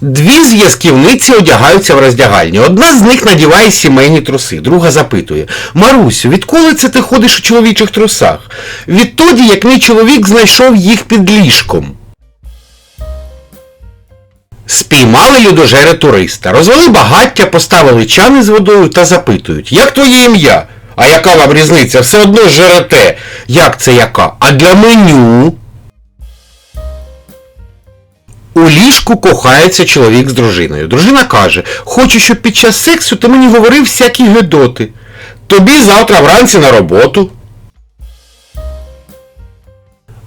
Дві зв'язківниці одягаються в роздягальні. Одна з них надіває сімейні труси, друга запитує: Марусю, відколи це ти ходиш у чоловічих трусах? Відтоді, як мій чоловік знайшов їх під ліжком. Спіймали людожери туриста, розвели багаття, поставили чани з водою та запитують, як твоє ім'я? А яка вам різниця? Все одно жерете. Як це яка? А для меню? У ліжку кохається чоловік з дружиною. Дружина каже, хочу, щоб під час сексу ти мені говорив всякі гедоти. Тобі завтра вранці на роботу.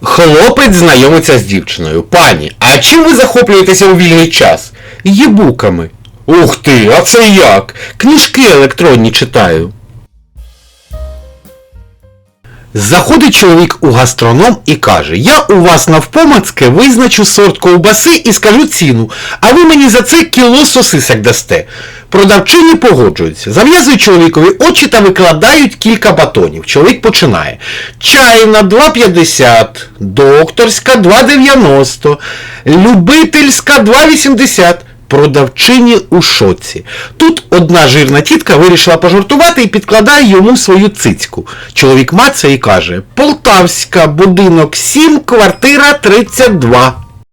Хлопець знайомиться з дівчиною. Пані, а чим ви захоплюєтеся у вільний час? Єбуками. Ух ти, а це як? Книжки електронні читаю. Заходить чоловік у гастроном і каже: Я у вас навпомацьки визначу сорт ковбаси і скажу ціну, а ви мені за це кіло сосисок дасте. Продавчині погоджуються. Зав'язують чоловікові очі та викладають кілька батонів. Чоловік починає. Чайна 2,50, докторська 2,90, любительська 2,80. Продавчині у шоці. Тут одна жирна тітка вирішила пожартувати і підкладає йому свою цицьку. Чоловік мацає і каже: Полтавська, будинок 7, квартира 32.